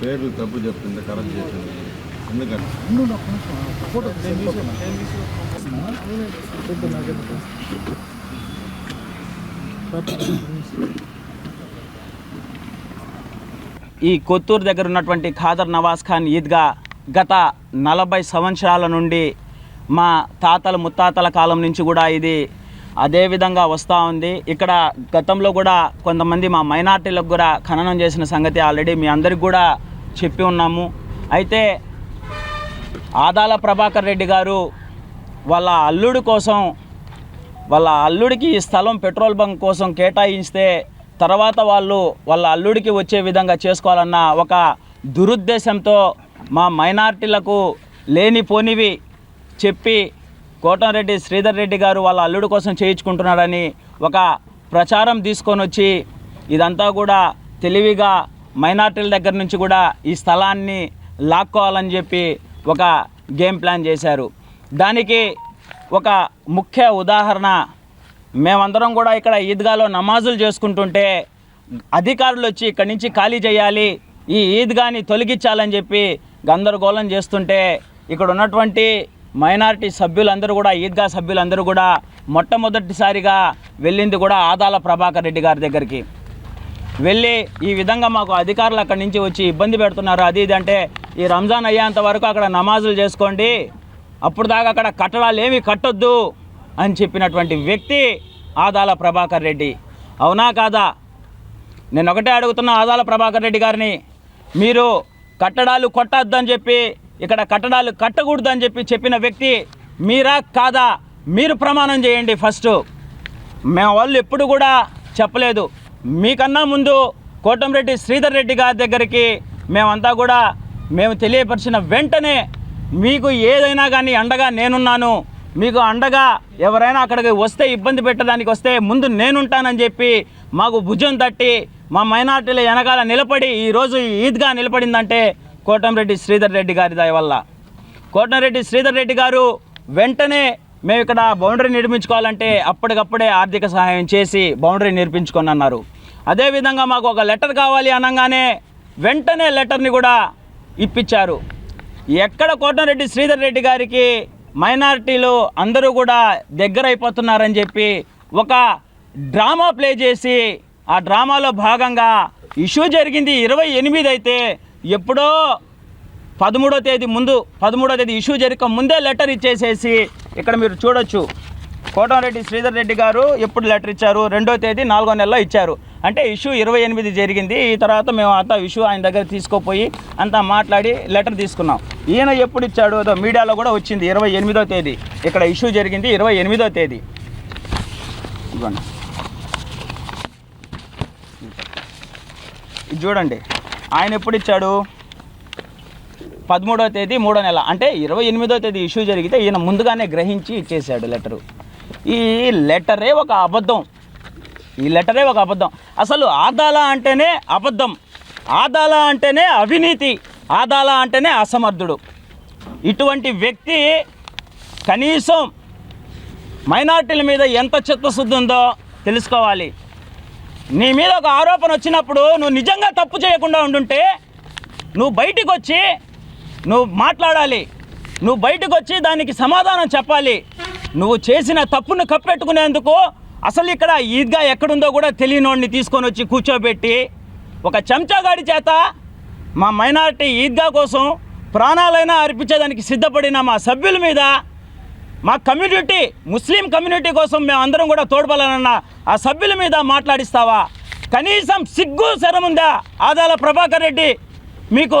పేర్లు తప్పు చెప్తుంటే కరెక్ట్ చేసింది ఎందుకంటే? ఈ కొత్తూరు దగ్గర ఉన్నటువంటి ఖాదర్ నవాజ్ ఖాన్ ఈద్గా గత నలభై సంవత్సరాల నుండి మా తాతల ముత్తాతల కాలం నుంచి కూడా ఇది అదే విధంగా వస్తూ ఉంది. ఇక్కడ గతంలో కూడా కొంతమంది మా మైనార్టీలకు కూడా ఖననం చేసిన సంగతి ఆల్రెడీ మీ అందరికి కూడా చెప్పి ఉన్నాము. అయితే ఆదాల ప్రభాకర్ రెడ్డి గారు వాళ్ళ అల్లుడి కోసం వాళ్ళ అల్లుడికి ఈ స్థలం పెట్రోల్ బంక్ కోసం కేటాయిస్తే తర్వాత వాళ్ళు వాళ్ళ అల్లుడికి వచ్చే విధంగా చేసుకోవాలన్న ఒక దురుద్దేశంతో మా మైనార్టీలకు లేనిపోనివి చెప్పి కోటంరెడ్డి శ్రీధర్ రెడ్డి గారు వాళ్ళ అల్లుడి కోసం చేయించుకుంటున్నాడని ఒక ప్రచారం తీసుకొని వచ్చి ఇదంతా కూడా తెలివిగా మైనార్టీల దగ్గర నుంచి కూడా ఈ స్థలాన్ని లాక్కోవాలని చెప్పి ఒక గేమ్ ప్లాన్ చేశారు. దానికి ఒక ముఖ్య ఉదాహరణ మేమందరం కూడా ఇక్కడ ఈద్గాలో నమాజులు చేసుకుంటుంటే అధికారులు వచ్చి ఇక్కడి నుంచి ఖాళీ చేయాలి ఈ ఈద్గాని తొలగించాలని చెప్పి గందరగోళం చేస్తుంటే ఇక్కడ ఉన్నటువంటి మైనారిటీ సభ్యులందరూ కూడా ఈద్గా సభ్యులందరూ కూడా మొట్టమొదటిసారిగా వెళ్ళింది కూడా ఆదాల ప్రభాకర్ రెడ్డి గారి దగ్గరికి. వెళ్ళి ఈ విధంగా మాకు అధికారులు అక్కడి నుంచి వచ్చి ఇబ్బంది పెడుతున్నారు. అది ఇది అంటే ఈ రంజాన్ అయ్యేంత వరకు అక్కడ నమాజులు చేసుకోండి. అప్పుడు దాకా అక్కడ కట్టడాలు ఏమీ కట్టొద్దు అని చెప్పినటువంటి వ్యక్తి ఆదాల ప్రభాకర్ రెడ్డి. అవునా కాదా? నేను ఒకటే అడుగుతున్నా ఆదాల ప్రభాకర్ రెడ్డి గారిని. మీరు కట్టడాలు కొట్టద్దని చెప్పి ఇక్కడ కట్టడాలు కట్టకూడదని చెప్పి చెప్పిన వ్యక్తి మీరా కాదా? మీరు ప్రమాణం చేయండి ఫస్ట్. మేము వాళ్ళు ఎప్పుడు కూడా చెప్పలేదు. మీకన్నా ముందు కోటంరెడ్డి శ్రీధర్ రెడ్డి గారి దగ్గరికి మేమంతా కూడా మేము తెలియపరిచిన వెంటనే మీకు ఏదైనా కానీ అండగా నేనున్నాను మీకు అండగా ఎవరైనా అక్కడికి వస్తే ఇబ్బంది పెట్టడానికి వస్తే ముందు నేనుంటానని చెప్పి మాకు భుజం తట్టి మా మైనార్టీల వెనకాల నిలబడి ఈరోజు ఈద్గా నిలబడిందంటే కోటంరెడ్డి శ్రీధర్ రెడ్డి గారి దయ వల్ల. కోటంరెడ్డి శ్రీధర్ రెడ్డి గారు వెంటనే మేము ఇక్కడ బౌండరీ నిర్మించుకోవాలంటే అప్పటికప్పుడే ఆర్థిక సహాయం చేసి బౌండరీ నిర్మించుకొని అన్నారు. అదేవిధంగా మాకు ఒక లెటర్ కావాలి అనగానే వెంటనే లెటర్ని కూడా ఇప్పించారు. ఎక్కడ కోటరెడ్డి శ్రీధర్ రెడ్డి గారికి మైనారిటీలు అందరూ కూడా దగ్గర అయిపోతున్నారని చెప్పి ఒక డ్రామా ప్లే చేసి ఆ డ్రామాలో భాగంగా ఇష్యూ జరిగింది ఇరవై ఎనిమిది అయితే ఎప్పుడో పదమూడో తేదీ ముందు పదమూడో తేదీ ఇష్యూ జరిగక ముందే లెటర్ ఇచ్చేసేసి ఇక్కడ మీరు చూడొచ్చు. కోటంరెడ్డి శ్రీధర్ రెడ్డి గారు ఎప్పుడు లెటర్ ఇచ్చారు? రెండో తేదీ నాలుగో నెలలో ఇచ్చారు. అంటే ఇష్యూ ఇరవై ఎనిమిది జరిగింది. ఈ తర్వాత మేము అంతా ఇష్యూ ఆయన దగ్గర తీసుకోపోయి అంతా మాట్లాడి లెటర్ తీసుకున్నాం. ఈయన ఎప్పుడు ఇచ్చాడు అదో మీడియాలో కూడా వచ్చింది ఇరవై ఎనిమిదో తేదీ. ఇక్కడ ఇష్యూ జరిగింది ఇరవై ఎనిమిదో తేదీ. ఇవ్వండి చూడండి. ఆయన ఎప్పుడు ఇచ్చాడు? పదమూడవ తేదీ మూడో నెల. అంటే ఇరవై ఎనిమిదో తేదీ ఇష్యూ జరిగితే ఈయన ముందుగానే గ్రహించి ఇచ్చేసాడు లెటరు. ఈ లెటరే ఒక అబద్ధం. ఈ లెటరే ఒక అబద్ధం. అసలు ఆదాల అంటేనే అబద్ధం. ఆదాల అంటేనే అవినీతి. ఆదాల అంటేనే అసమర్థుడు. ఇటువంటి వ్యక్తి కనీసం మైనార్టీల మీద ఎంత చిత్తశుద్ధి ఉందో తెలుసుకోవాలి. నీ మీద ఒక ఆరోపణ వచ్చినప్పుడు నువ్వు నిజంగా తప్పు చేయకుండా ఉండుంటే నువ్వు బయటికి వచ్చి నువ్వు మాట్లాడాలి. నువ్వు బయటకు వచ్చి దానికి సమాధానం చెప్పాలి. నువ్వు చేసిన తప్పును కప్పెట్టుకునేందుకు అసలు ఇక్కడ ఈద్గా ఎక్కడుందో కూడా తెలియనోడిని తీసుకొని వచ్చి కూర్చోబెట్టి ఒక చెంచాగాడి చేత మా మైనార్టీ ఈద్గా కోసం ప్రాణాలైనా అర్పించేదానికి సిద్ధపడిన మా సభ్యుల మీద మా కమ్యూనిటీ ముస్లిం కమ్యూనిటీ కోసం మేము అందరం కూడా తోడ్పడాలన్న ఆ సభ్యుల మీద మాట్లాడిస్తావా? కనీసం సిగ్గు శరముందా? ఆదాల ప్రభాకర్ రెడ్డి మీకు